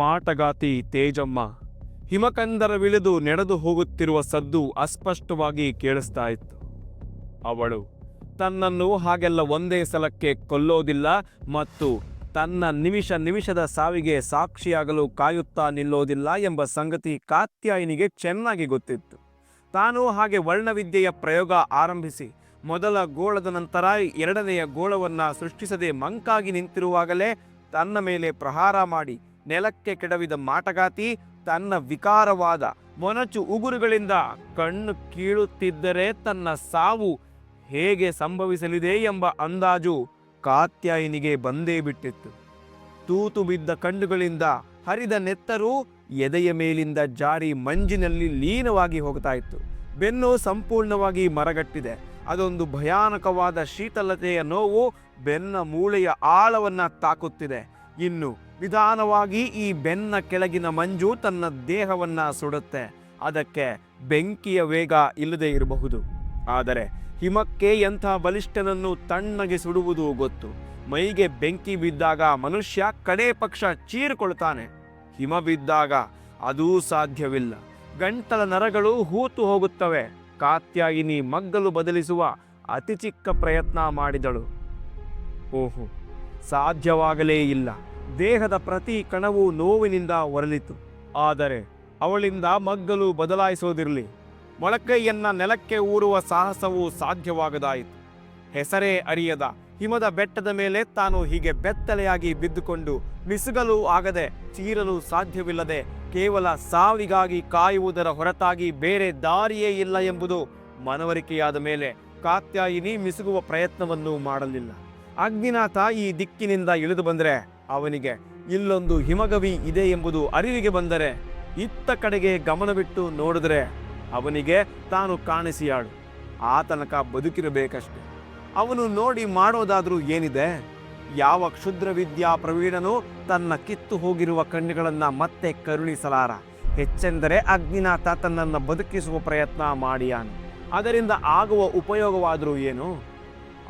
ಮಾಟಗಾತಿ ತೇಜಮ್ಮ. ಹಿಮಕಂದರವಿಳಿದು ನಡೆದು ಹೋಗುತ್ತಿರುವ ಸದ್ದು ಅಸ್ಪಷ್ಟವಾಗಿ ಕೇಳಿಸ್ತಾ ಇತ್ತು ಅವಳು, ತನ್ನನ್ನು ಹಾಗೆಲ್ಲ ಒಂದೇ ಸಲಕ್ಕೆ ಕೊಲ್ಲೋದಿಲ್ಲ ಮತ್ತು ತನ್ನ ನಿಮಿಷ ನಿಮಿಷದ ಸಾವಿಗೆ ಸಾಕ್ಷಿಯಾಗಲು ಕಾಯುತ್ತಾ ನಿಲ್ಲೋದಿಲ್ಲ ಎಂಬ ಸಂಗತಿ ಕಾತ್ಯಾಯಿನಿಗೆ ಚೆನ್ನಾಗಿ ಗೊತ್ತಿತ್ತು. ತಾನು ಹಾಗೆ ವರ್ಣವಿದ್ಯೆಯ ಪ್ರಯೋಗ ಆರಂಭಿಸಿ, ಮೊದಲ ಗೋಳದ ನಂತರ ಎರಡನೆಯ ಗೋಳವನ್ನು ಸೃಷ್ಟಿಸದೆ ಮಂಕಾಗಿ ನಿಂತಿರುವಾಗಲೇ ತನ್ನ ಮೇಲೆ ಪ್ರಹಾರ ಮಾಡಿ ನೆಲಕ್ಕೆ ಕೆಡವಿದ ಮಾಟಗಾತಿ ತನ್ನ ವಿಕಾರವಾದ ಮೊನಚು ಉಗುರುಗಳಿಂದ ಕಣ್ಣು ಕೀಳುತ್ತಿದ್ದರೆ ತನ್ನ ಸಾವು ಹೇಗೆ ಸಂಭವಿಸಲಿದೆ ಎಂಬ ಅಂದಾಜು ಕಾತ್ಯಾಯಿನಿಗೆ ಬಂದೇ ಬಿಟ್ಟಿತ್ತು. ತೂತು ಬಿದ್ದ ಕಣ್ಣುಗಳಿಂದ ಹರಿದ ನೆತ್ತರು ಎದೆಯ ಮೇಲಿಂದ ಜಾರಿ ಮಂಜಿನಲ್ಲಿ ಲೀನವಾಗಿ ಹೋಗ್ತಾ ಇತ್ತು. ಬೆನ್ನು ಸಂಪೂರ್ಣವಾಗಿ ಮರಗಟ್ಟಿದೆ. ಅದೊಂದು ಭಯಾನಕವಾದ ಶೀತಲತೆಯ ನೋವು ಬೆನ್ನ ಮೂಳೆಯ ಆಳವನ್ನ ತಾಕುತ್ತಿದೆ. ಇನ್ನು ನಿಧಾನವಾಗಿ ಈ ಬೆನ್ನ ಕೆಳಗಿನ ಮಂಜು ತನ್ನ ದೇಹವನ್ನ ಸುಡುತ್ತೆ. ಅದಕ್ಕೆ ಬೆಂಕಿಯ ವೇಗ ಇಲ್ಲದೆ ಇರಬಹುದು. ಆದರೆ ಹಿಮಕ್ಕೆ ಎಂಥ ಬಲಿಷ್ಠನನ್ನು ತಣ್ಣಗೆ ಸುಡುವುದು ಗೊತ್ತು. ಮೈಗೆ ಬೆಂಕಿ ಬಿದ್ದಾಗ ಮನುಷ್ಯ ಕಡೇ ಪಕ್ಷ ಚೀರಿಕೊಳ್ತಾನೆ. ಹಿಮ ಬಿದ್ದಾಗ ಅದೂ ಸಾಧ್ಯವಿಲ್ಲ. ಗಂಟಲ ನರಗಳು ಹೂತು ಹೋಗುತ್ತವೆ. ಕಾತ್ಯಾಯಿನಿ ಮಗ್ಗಲು ಬದಲಿಸುವ ಅತಿ ಚಿಕ್ಕ ಪ್ರಯತ್ನ ಮಾಡಿದಳು. ಓಹೋ, ಸಾಧ್ಯವಾಗಲೇ ಇಲ್ಲ. ದೇಹದ ಪ್ರತಿ ಕಣವು ನೋವಿನಿಂದ ಹೊರಲಿತು ಆದರೆ ಅವಳಿಂದ ಮಗ್ಗಲು ಬದಲಾಯಿಸೋದಿರಲಿ. ಮೊಳಕೈಯನ್ನ ನೆಲಕ್ಕೆ ಊರುವ ಸಾಹಸವು ಸಾಧ್ಯವಾಗದಾಯಿತು. ಹೆಸರೇ ಅರಿಯದ ಹಿಮದ ಬೆಟ್ಟದ ಮೇಲೆ ತಾನು ಹೀಗೆ ಬೆತ್ತಲೆಯಾಗಿ ಬಿದ್ದುಕೊಂಡು ಮಿಸುಗಲು ಆಗದೆ ಚೀರಲು ಸಾಧ್ಯವಿಲ್ಲದೆ ಕೇವಲ ಸಾವಿಗಾಗಿ ಕಾಯುವುದರ ಹೊರತಾಗಿ ಬೇರೆ ದಾರಿಯೇ ಇಲ್ಲ ಎಂಬುದು ಮನವರಿಕೆಯಾದ ಮೇಲೆ ಕಾತ್ಯಾಯಿನಿ ಮಿಸುಗುವ ಪ್ರಯತ್ನವನ್ನು ಮಾಡಲಿಲ್ಲ. ಅಗ್ನಿನಾಥ ಈ ದಿಕ್ಕಿನಿಂದ ಇಳಿದು ಬಂದರೆ ಅವನಿಗೆ, ಇಲ್ಲೊಂದು ಹಿಮಗವಿ ಇದೆ ಎಂಬುದು ಅರಿವಿಗೆ ಬಂದರೆ ಇತ್ತ ಕಡೆಗೆ ಗಮನವಿಟ್ಟು ನೋಡಿದ್ರೆ ಅವನಿಗೆ ತಾನು ಕಾಣಿಸಿಯಾಳು. ಆ ತನಕ ಬದುಕಿರಬೇಕಷ್ಟೆ. ಅವನು ನೋಡಿ ಮಾಡೋದಾದರೂ ಏನಿದೆ? ಯಾವ ಕ್ಷುದ್ರ ವಿದ್ಯಾ ಪ್ರವೀಣನು ತನ್ನ ಕಿತ್ತು ಹೋಗಿರುವ ಕಣ್ಣುಗಳನ್ನು ಮತ್ತೆ ಕರುಣಿಸಲಾರ. ಹೆಚ್ಚೆಂದರೆ ಅಗ್ನಿನಾಥ ತನ್ನನ್ನು ಬದುಕಿಸುವ ಪ್ರಯತ್ನ ಮಾಡಿಯಾನು. ಅದರಿಂದ ಆಗುವ ಉಪಯೋಗವಾದರೂ ಏನು?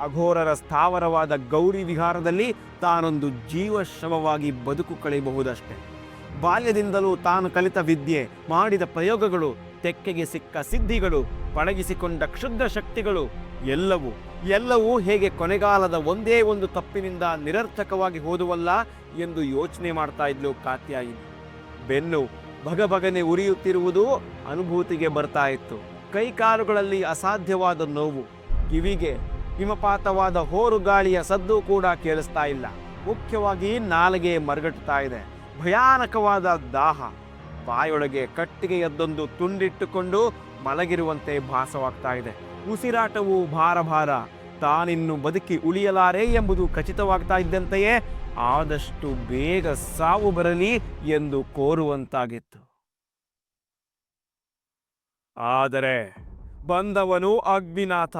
ಅಘೋರರ ಸ್ಥಾವರವಾದ ಗೌರಿ ವಿಹಾರದಲ್ಲಿ ತಾನೊಂದು ಜೀವಶ್ರಮವಾಗಿ ಬದುಕು ಕಳೆಯಬಹುದಷ್ಟೆ. ಬಾಲ್ಯದಿಂದಲೂ ತಾನು ಕಲಿತ ವಿದ್ಯೆ, ಮಾಡಿದ ಪ್ರಯೋಗಗಳು, ತೆಕ್ಕೆಗೆ ಸಿಕ್ಕ ಸಿದ್ಧಿಗಳು, ಪಳಗಿಸಿಕೊಂಡ ಕ್ಷುದ್ರ ಶಕ್ತಿಗಳು, ಎಲ್ಲವೂ ಎಲ್ಲವೂ ಹೇಗೆ ಕೊನೆಗಾಲದ ಒಂದೇ ಒಂದು ತಪ್ಪಿನಿಂದ ನಿರರ್ಥಕವಾಗಿ ಹೋದುವಲ್ಲ ಎಂದು ಯೋಚನೆ ಮಾಡ್ತಾ ಇದ್ಲು ಕಾತ್ಯಾಯಿನಿ. ಬೆನ್ನು ಭಗಭಗನೆ ಉರಿಯುತ್ತಿರುವುದು ಅನುಭೂತಿಗೆ ಬರ್ತಾ ಇತ್ತು. ಕೈಕಾಲುಗಳಲ್ಲಿ ಅಸಾಧ್ಯವಾದ ನೋವು, ಕಿವಿಗೆ ಹಿಮಪಾತವಾದ ಹೋರು ಗಾಳಿಯ ಸದ್ದು ಕೂಡ ಕೇಳಿಸ್ತಾ ಇಲ್ಲ. ಮುಖ್ಯವಾಗಿ ನಾಲಿಗೆ ಮರಗಟ್ತಾ ಇದೆ. ಭಯಾನಕವಾದ ದಾಹ. ಬಾಯೊಳಗೆ ಕಟ್ಟಿಗೆಯದ್ದೊಂದು ತುಂಡಿಟ್ಟುಕೊಂಡು ಮಲಗಿರುವಂತೆ ಭಾಸವಾಗ್ತಾ ಇದೆ. ಉಸಿರಾಟವು ಭಾರ ಭಾರ. ತಾನಿನ್ನು ಬದುಕಿ ಉಳಿಯಲಾರೆ ಎಂಬುದು ಖಚಿತವಾಗ್ತಾ ಇದ್ದಂತೆಯೇ ಆದಷ್ಟು ಬೇಗ ಸಾವು ಬರಲಿ ಎಂದು ಕೋರುವಂತಾಗಿತ್ತು. ಆದರೆ ಬಂದವನು ಅಗ್ನಿನಾಥ.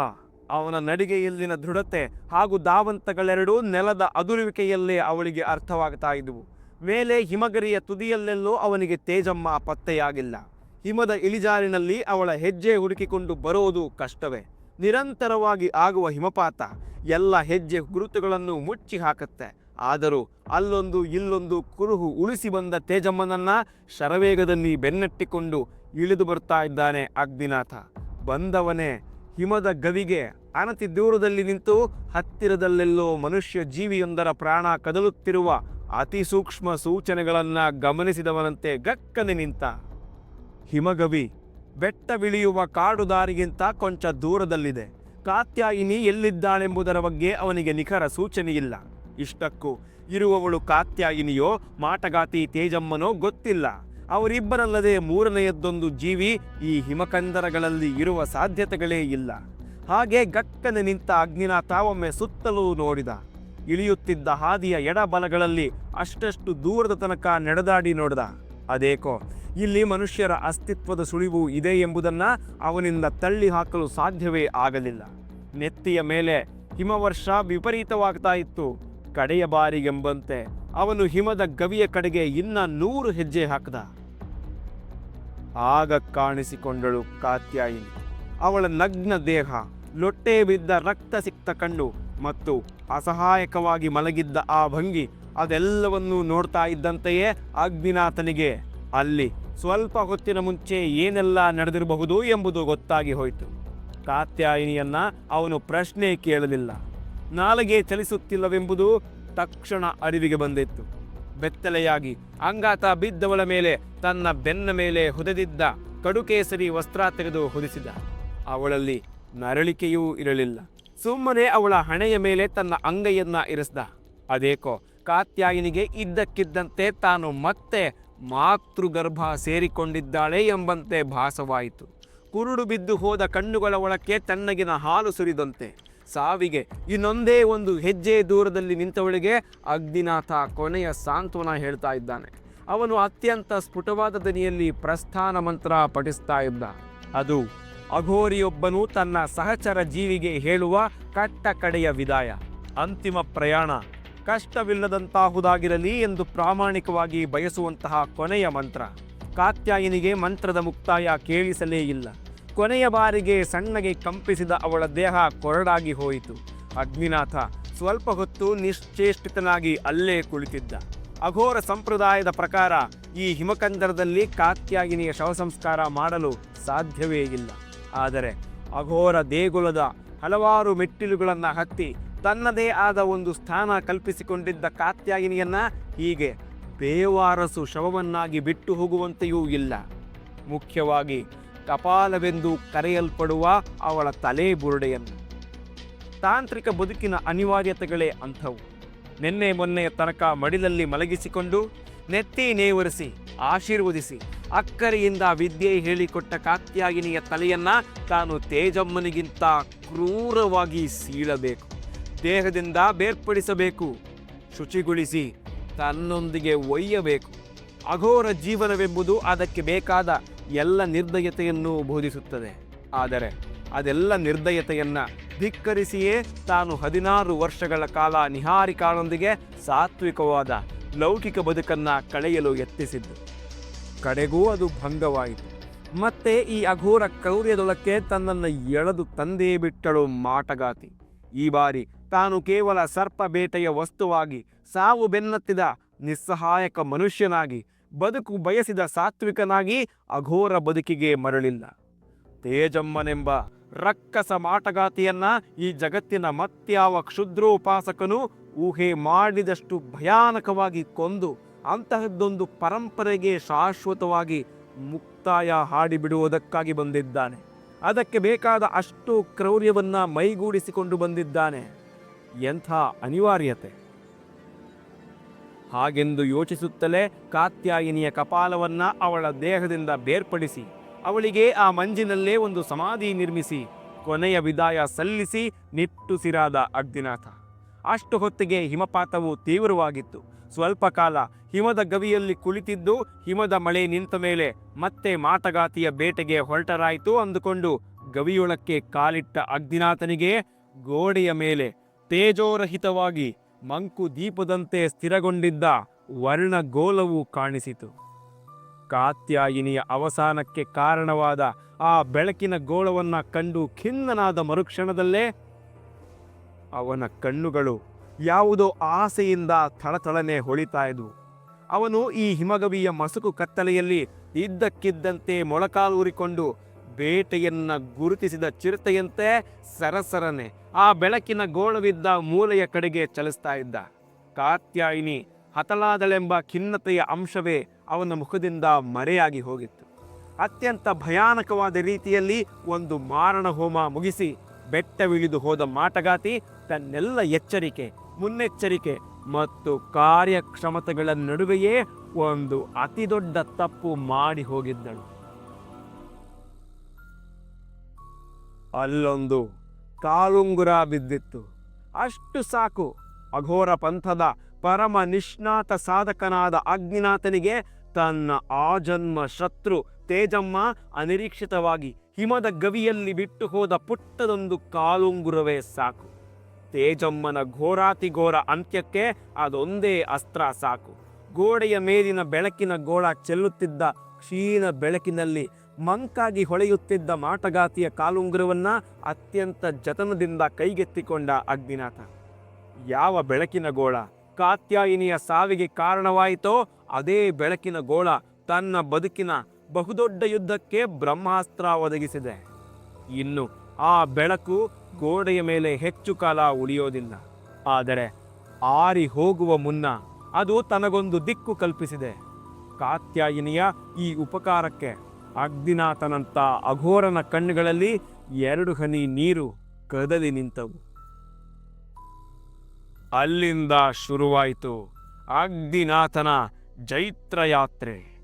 ಅವನ ನಡಿಗೆಯಲ್ಲಿನ ದೃಢತೆ ಹಾಗೂ ಧಾವಂತಗಳೆರಡೂ ನೆಲದ ಅದುರುವಿಕೆಯಲ್ಲೇ ಅವಳಿಗೆ ಅರ್ಥವಾಗ್ತಾ ಇದ್ದವು. ಮೇಲೆ ಹಿಮಗರಿಯ ತುದಿಯಲ್ಲೆಲ್ಲೂ ಅವನಿಗೆ ತೇಜಮ್ಮ ಪತ್ತೆಯಾಗಿಲ್ಲ. ಹಿಮದ ಇಳಿಜಾರಿನಲ್ಲಿ ಅವಳ ಹೆಜ್ಜೆ ಹುಡುಕಿಕೊಂಡು ಬರೋದು ಕಷ್ಟವೇ. ನಿರಂತರವಾಗಿ ಆಗುವ ಹಿಮಪಾತ ಎಲ್ಲ ಹೆಜ್ಜೆ ಗುರುತುಗಳನ್ನು ಮುಚ್ಚಿ ಹಾಕುತ್ತೆ. ಆದರೂ ಅಲ್ಲೊಂದು ಇಲ್ಲೊಂದು ಕುರುಹು ಉಳಿಸಿ ಬಂದ ತೇಜಮ್ಮನನ್ನ ಶರವೇಗದಲ್ಲಿ ಬೆನ್ನಟ್ಟಿಕೊಂಡು ಇಳಿದು ಬರ್ತಾ ಇದ್ದಾನೆ ಅಗ್ನಿನಾಥ. ಬಂದವನೇ ಹಿಮದ ಗವಿಗೆ ಅನತಿ ದೂರದಲ್ಲಿ ನಿಂತು ಹತ್ತಿರದಲ್ಲೆಲ್ಲೋ ಮನುಷ್ಯ ಜೀವಿಯೊಂದರ ಪ್ರಾಣ ಕದಲುತ್ತಿರುವ ಅತಿ ಸೂಕ್ಷ್ಮ ಸೂಚನೆಗಳನ್ನು ಗಮನಿಸಿದವನಂತೆ ಗಕ್ಕನೆ ನಿಂತ. ಹಿಮಗವಿ ಬೆಟ್ಟವಿಳಿಯುವ ಕಾಡು ದಾರಿಗಿಂತ ಕೊಂಚ ದೂರದಲ್ಲಿದೆ. ಕಾತ್ಯಾಯಿನಿ ಎಲ್ಲಿದ್ದಾಳೆಂಬುದರ ಬಗ್ಗೆ ಅವನಿಗೆ ನಿಖರ ಸೂಚನೆಯಿಲ್ಲ. ಇಷ್ಟಕ್ಕೂ ಇರುವವಳು ಕಾತ್ಯಾಯಿನಿಯೋ, ಮಾಟಗಾತಿ ತೇಜಮ್ಮನೋ ಗೊತ್ತಿಲ್ಲ. ಅವರಿಬ್ಬರಲ್ಲದೆ ಮೂರನೆಯದ್ದೊಂದು ಜೀವಿ ಈ ಹಿಮಕಂದರಗಳಲ್ಲಿ ಇರುವ ಸಾಧ್ಯತೆಗಳೇ ಇಲ್ಲ. ಹಾಗೆ ಗಕ್ಕನೆ ನಿಂತ ಅಗ್ನಿನಾಥ ತಾವೊಮ್ಮೆ ಸುತ್ತಲೂ ನೋಡಿದ. ಇಳಿಯುತ್ತಿದ್ದ ಹಾದಿಯ ಎಡಬಲಗಳಲ್ಲಿ ಅಷ್ಟಷ್ಟು ದೂರದ ತನಕ ನಡೆದಾಡಿ ನೋಡಿದ. ಅದೇಕೋ, ಇಲ್ಲಿ ಮನುಷ್ಯರ ಅಸ್ತಿತ್ವದ ಸುಳಿವು ಇದೆ ಎಂಬುದನ್ನು ಅವನಿಂದ ತಳ್ಳಿ ಹಾಕಲು ಸಾಧ್ಯವೇ ಆಗಲಿಲ್ಲ. ನೆತ್ತಿಯ ಮೇಲೆ ಹಿಮವರ್ಷ ವಿಪರೀತವಾಗ್ತಾ ಇತ್ತು. ಕಡೆಯ ಬಾರಿಗೆಂಬಂತೆ ಅವನು ಹಿಮದ ಗವಿಯ ಕಡೆಗೆ ಇನ್ನ ನೂರು ಹೆಜ್ಜೆ ಹಾಕದ. ಆಗ ಕಾಣಿಸಿಕೊಂಡಳು ಕಾತ್ಯಾಯಿನಿ. ಅವಳ ನಗ್ನ ದೇಹ ಲೊಟ್ಟೆ ಬಿದ್ದ ರಕ್ತ ಸಿಕ್ತ ಕಣ್ಣು ಮತ್ತು ಅಸಹಾಯಕವಾಗಿ ಮಲಗಿದ್ದ ಆ ಭಂಗಿ ಅದೆಲ್ಲವನ್ನೂ ನೋಡ್ತಾ ಇದ್ದಂತೆಯೇ ಅಗ್ನಿನಾಥನಿಗೆ. ಅಲ್ಲಿ ಸ್ವಲ್ಪ ಹೊತ್ತಿನ ಮುಂಚೆ ಏನೆಲ್ಲ ನಡೆದಿರಬಹುದು ಎಂಬುದು ಗೊತ್ತಾಗಿ ಹೋಯಿತು. ಕಾತ್ಯಾಯಿನಿಯನ್ನ ಅವನು ಪ್ರಶ್ನೆ ಕೇಳಲಿಲ್ಲ. ನಾಲಿಗೆ ಚಲಿಸುತ್ತಿಲ್ಲವೆಂಬುದು ತಕ್ಷಣ ಅರಿವಿಗೆ ಬಂದಿತ್ತು. ಬೆತ್ತಲೆಯಾಗಿ ಅಂಗಾತ ಬಿದ್ದವಳ ಮೇಲೆ ತನ್ನ ಬೆನ್ನ ಮೇಲೆ ಹುದದಿದ್ದ ಕಡುಕೇಸರಿ ವಸ್ತ್ರ ತೆಗೆದು ಹೊದಿಸಿದ. ಅವಳಲ್ಲಿ ನರಳಿಕೆಯೂ ಇರಲಿಲ್ಲ. ಸುಮ್ಮನೆ ಅವಳ ಹಣೆಯ ಮೇಲೆ ತನ್ನ ಅಂಗೈಯನ್ನ ಇರಿಸ್ದ. ಅದೇಕೋ ಕಾತ್ಯಾಯಿನಿಗೆ ಇದ್ದಕ್ಕಿದ್ದಂತೆ ತಾನು ಮತ್ತೆ ಮಾತೃಗರ್ಭ ಸೇರಿಕೊಂಡಿದ್ದಾಳೆ ಎಂಬಂತೆ ಭಾಸವಾಯಿತು. ಕುರುಡು ಬಿದ್ದು ಹೋದ ಕಣ್ಣುಗಳ ಒಳಕ್ಕೆ ತಣ್ಣಗಿನ ಹಾಲು ಸುರಿದಂತೆ. ಸಾವಿಗೆ. ಇನ್ನೊಂದೇ ಒಂದು ಹೆಜ್ಜೆ ದೂರದಲ್ಲಿ ನಿಂತವಳಿಗೆ ಅಗ್ನಿನಾಥ ಕೊನೆಯ ಸಾಂತ್ವನ ಹೇಳ್ತಾ ಇದ್ದಾನೆ. ಅವನು ಅತ್ಯಂತ ಸ್ಫುಟವಾದ ದನಿಯಲ್ಲಿ ಪ್ರಸ್ಥಾನ ಮಂತ್ರ ಪಠಿಸ್ತಾ ಇದ್ದ. ಅದು ಅಘೋರಿಯೊಬ್ಬನು ತನ್ನ ಸಹಚರ ಜೀವಿಗೆ ಹೇಳುವ ಕಟ್ಟ ಕಡೆಯ ವಿದಾಯ. ಅಂತಿಮ ಪ್ರಯಾಣ. ಕಷ್ಟವಿಲ್ಲದಂತಾಹುದಾಗಿರಲಿ ಎಂದು ಪ್ರಾಮಾಣಿಕವಾಗಿ ಬಯಸುವಂತಹ ಕೊನೆಯ ಮಂತ್ರ. ಕಾತ್ಯಾಯಿನಿಗೆ ಮಂತ್ರದ ಮುಕ್ತಾಯ ಕೇಳಿಸಲೇ ಇಲ್ಲ. ಕೊನೆಯ ಬಾರಿಗೆ ಸಣ್ಣಗೆ ಕಂಪಿಸಿದ ಅವಳ ದೇಹ ಕೊರಡಾಗಿ ಹೋಯಿತು. ಅಗ್ನಿನಾಥ ಸ್ವಲ್ಪ ಹೊತ್ತು ನಿಶ್ಚೇಷ್ಟಿತನಾಗಿ ಅಲ್ಲೇ ಕುಳಿತಿದ್ದ. ಅಘೋರ ಸಂಪ್ರದಾಯದ ಪ್ರಕಾರ ಈ ಹಿಮಕಂದರದಲ್ಲಿ ಕಾತ್ಯಾಗಿನಿಯ ಶವ ಸಂಸ್ಕಾರ ಮಾಡಲು ಸಾಧ್ಯವೇ ಇಲ್ಲ. ಆದರೆ ಅಘೋರ ದೇಗುಲದ ಹಲವಾರು ಮೆಟ್ಟಿಲುಗಳನ್ನು ಹತ್ತಿ ತನ್ನದೇ ಆದ ಒಂದು ಸ್ಥಾನ ಕಲ್ಪಿಸಿಕೊಂಡಿದ್ದ ಕಾತ್ಯಾಗಿನಿಯನ್ನು ಹೀಗೆ ಬೇವಾರಸು ಶವವನ್ನಾಗಿ ಬಿಟ್ಟು ಹೋಗುವಂತೆಯೂ ಇಲ್ಲ. ಮುಖ್ಯವಾಗಿ ಕಪಾಲವೆಂದು ಕರೆಯಲ್ಪಡುವ ಅವಳ ತಲೆ ಬುರುಡೆಯನ್ನು. ತಾಂತ್ರಿಕ ಬದುಕಿನ ಅನಿವಾರ್ಯತೆಗಳೇ ಅಂಥವು. ನಿನ್ನೆ ಮೊನ್ನೆಯ ತನಕ ಮಡಿಲಲ್ಲಿ ಮಲಗಿಸಿಕೊಂಡು ನೆತ್ತಿ ನೇವರಿಸಿ, ಆಶೀರ್ವದಿಸಿ, ಅಕ್ಕರೆಯಿಂದ ವಿದ್ಯೆ ಹೇಳಿಕೊಟ್ಟ ಕಾತ್ಯಾಗಿನಿಯ ತಲೆಯನ್ನ ತಾನು ತೇಜಮ್ಮನಿಗಿಂತ ಕ್ರೂರವಾಗಿ ಸೀಳಬೇಕು. ದೇಹದಿಂದ ಬೇರ್ಪಡಿಸಬೇಕು. ಶುಚಿಗೊಳಿಸಿ ತನ್ನೊಂದಿಗೆ ಒಯ್ಯಬೇಕು. ಅಘೋರ ಜೀವನವೆಂಬುದು ಅದಕ್ಕೆ ಬೇಕಾದ ಎಲ್ಲ ನಿರ್ದಯತೆಯನ್ನು ಬೋಧಿಸುತ್ತದೆ. ಆದರೆ ಅದೆಲ್ಲ ನಿರ್ದಯತೆಯನ್ನು ಧಿಕ್ಕರಿಸಿಯೇ ತಾನು ಹದಿನಾರು ವರ್ಷಗಳ ಕಾಲ ನಿಹಾರಿಕಾನೊಂದಿಗೆ ಸಾತ್ವಿಕವಾದ ಲೌಕಿಕ ಬದುಕನ್ನ ಕಳೆಯಲು ಯತ್ನಿಸಿದ್ದು. ಕಡೆಗೂ ಅದು ಭಂಗವಾಯಿತು. ಮತ್ತೆ ಈ ಅಘೋರ ಕೌರ್ಯದೊಳಕ್ಕೆ ತನ್ನನ್ನು ಎಳೆದು ತಂದೇ ಬಿಟ್ಟಳು ಮಾಟಗಾತಿ. ಈ ಬಾರಿ ತಾನು ಕೇವಲ ಸರ್ಪ ಬೇಟೆಯ ವಸ್ತುವಾಗಿ ಸಾವು ಬೆನ್ನತ್ತಿದ ನಿಸ್ಸಹಾಯಕ ಮನುಷ್ಯನಾಗಿ ಬದುಕು ಬಯಸಿದ ಸಾತ್ವಿಕನಾಗಿ ಅಘೋರ ಬದುಕಿಗೆ ಮರಳಿಲ್ಲ. ತೇಜಮ್ಮನೆಂಬ ರಕ್ಕಸ ಮಾಟಗಾತಿಯನ್ನ ಈ ಜಗತ್ತಿನ ಮತ್ಯಾವ ಕ್ಷುದ್ರೋಪಾಸಕನು ಊಹೆ ಮಾಡಿದಷ್ಟು ಭಯಾನಕವಾಗಿ ಕೊಂದು ಅಂತಹದ್ದೊಂದು ಪರಂಪರೆಗೆ ಶಾಶ್ವತವಾಗಿ ಮುಕ್ತಾಯ ಹಾಡಿಬಿಡುವುದಕ್ಕಾಗಿ ಬಂದಿದ್ದಾನೆ. ಅದಕ್ಕೆ ಬೇಕಾದ ಅಷ್ಟು ಕ್ರೌರ್ಯವನ್ನ ಮೈಗೂಡಿಸಿಕೊಂಡು ಬಂದಿದ್ದಾನೆ. ಎಂಥ ಅನಿವಾರ್ಯತೆ! ಹಾಗೆಂದು ಯೋಚಿಸುತ್ತಲೇ ಕಾತ್ಯಾಯಿನಿಯ ಕಪಾಲವನ್ನ ಅವಳ ದೇಹದಿಂದ ಬೇರ್ಪಡಿಸಿ, ಅವಳಿಗೆ ಆ ಮಂಜಿನಲ್ಲೇ ಒಂದು ಸಮಾಧಿ ನಿರ್ಮಿಸಿ, ಕೊನೆಯ ವಿದಾಯ ಸಲ್ಲಿಸಿ ನಿಟ್ಟುಸಿರಾದ ಅಗ್ನಿನಾಥ. ಅಷ್ಟು ಹೊತ್ತಿಗೆ ಹಿಮಪಾತವು ತೀವ್ರವಾಗಿತ್ತು. ಸ್ವಲ್ಪ ಕಾಲ ಹಿಮದ ಗವಿಯಲ್ಲಿ ಕುಳಿತಿದ್ದು, ಹಿಮದ ಮಳೆ ನಿಂತ ಮೇಲೆ ಮತ್ತೆ ಮಾಟಗಾತಿಯ ಬೇಟೆಗೆ ಹೊರಟರಾಯಿತು ಅಂದುಕೊಂಡು ಗವಿಯೊಳಕ್ಕೆ ಕಾಲಿಟ್ಟ ಅಗ್ನಿನಾಥನಿಗೆ ಗೋಡೆಯ ಮೇಲೆ ತೇಜೋರಹಿತವಾಗಿ ಮಂಕು ದೀಪದಂತೆ ಸ್ಥಿರಗೊಂಡಿದ್ದ ವರ್ಣಗೋಲವು ಕಾಣಿಸಿತು. ಕಾತ್ಯಾಯಿನಿಯ ಅವಸಾನಕ್ಕೆ ಕಾರಣವಾದ ಆ ಬೆಳಕಿನ ಗೋಳವನ್ನ ಕಂಡು ಖಿನ್ನನಾದ ಮರುಕ್ಷಣದಲ್ಲೇ ಅವನ ಕಣ್ಣುಗಳು ಯಾವುದೋ ಆಸೆಯಿಂದ ಥಳಥಳನೆ ಹೊಳಿತಾ ಇದ್ವು. ಅವನು ಈ ಹಿಮಗವಿಯ ಮಸುಕು ಕತ್ತಲೆಯಲ್ಲಿ ಇದ್ದಕ್ಕಿದ್ದಂತೆ ಮೊಳಕಾಲೂರಿಕೊಂಡು ಬೇಟೆಯನ್ನ ಗುರುತಿಸಿದ ಚಿರತೆಯಂತೆ ಸರಸರನೆ, ಆ ಬೆಳಕಿನ ಗೋಳವಿದ್ದ ಮೂಲೆಯ ಕಡೆಗೆ ಚಲಿಸ್ತಾ ಇದ್ದ. ಕಾತ್ಯಾಯಿನಿ ಹತಲಾದಳೆಂಬ ಖಿನ್ನತೆಯ ಅಂಶವೇ ಅವನ ಮುಖದಿಂದ ಮರೆಯಾಗಿ ಹೋಗಿತ್ತು. ಅತ್ಯಂತ ಭಯಾನಕವಾದ ರೀತಿಯಲ್ಲಿ ಒಂದು ಮಾರಣ ಹೋಮ ಮುಗಿಸಿ ಬೆಟ್ಟವಿಳಿದು ಹೋದ ಮಾಟಗಾತಿ ತನ್ನೆಲ್ಲ ಎಚ್ಚರಿಕೆ, ಮುನ್ನೆಚ್ಚರಿಕೆ ಮತ್ತು ಕಾರ್ಯಕ್ಷಮತೆಗಳ ನಡುವೆಯೇ ಒಂದು ಅತಿದೊಡ್ಡ ತಪ್ಪು ಮಾಡಿ ಹೋಗಿದ್ದಳು. ಅಲ್ಲೊಂದು ಕಾಲುಂಗುರ ಬಿದ್ದಿತ್ತು. ಅಷ್ಟು ಸಾಕು. ಅಘೋರ ಪಂಥದ ಪರಮ ನಿಷ್ಣಾತ ಸಾಧಕನಾದ ಅಗ್ನಿನಾಥನಿಗೆ ತನ್ನ ಆಜನ್ಮ ಶತ್ರು ತೇಜಮ್ಮ ಅನಿರೀಕ್ಷಿತವಾಗಿ ಹಿಮದ ಗವಿಯಲ್ಲಿ ಬಿಟ್ಟು ಹೋದ ಪುಟ್ಟದೊಂದು ಕಾಲುಂಗುರವೇ ಸಾಕು. ತೇಜಮ್ಮನ ಘೋರಾತಿಘೋರ ಅಂತ್ಯಕ್ಕೆ ಅದೊಂದೇ ಅಸ್ತ್ರ ಸಾಕು. ಗೋಡೆಯ ಮೇಲಿನ ಬೆಳಕಿನ ಗೋಳ ಚೆಲ್ಲುತ್ತಿದ್ದ ಕ್ಷೀಣ ಬೆಳಕಿನಲ್ಲಿ ಮಂಕಾಗಿ ಹೊಳೆಯುತ್ತಿದ್ದ ಮಾಟಗಾತಿಯ ಕಾಲುಂಗುರವನ್ನು ಅತ್ಯಂತ ಜತನದಿಂದ ಕೈಗೆತ್ತಿಕೊಂಡ ಅಗ್ನಿನಾಥ. ಯಾವ ಬೆಳಕಿನ ಗೋಳ? ಕಾತ್ಯಾಯಿನಿಯ ಸಾವಿಗೆ ಕಾರಣವಾಯಿತೋ ಅದೇ ಬೆಳಕಿನ ಗೋಳ ತನ್ನ ಬದುಕಿನ ಬಹುದೊಡ್ಡ ಯುದ್ಧಕ್ಕೆ ಬ್ರಹ್ಮಾಸ್ತ್ರ ಒದಗಿಸಿದೆ. ಇನ್ನು ಆ ಬೆಳಕು ಗೋಡೆಯ ಮೇಲೆ ಹೆಚ್ಚು ಕಾಲ ಉಳಿಯೋದಿಲ್ಲ. ಆದರೆ ಆರಿ ಹೋಗುವ ಮುನ್ನ ಅದು ತನಗೊಂದು ದಿಕ್ಕು ಕಲ್ಪಿಸಿದೆ. ಕಾತ್ಯಾಯಿನಿಯ ಈ ಉಪಕಾರಕ್ಕೆ ಅಗ್ನಿನಾಥನಂತ ಅಘೋರನ ಕಣ್ಣುಗಳಲ್ಲಿ ಎರಡು ಹನಿ ನೀರು ಕದಲಿ ನಿಂತವು. ಅಲ್ಲಿಂದ ಶುರುವಾಯಿತು ಅಗ್ನಿನಾಥನ ಜೈತ್ರ ಯಾತ್ರೆ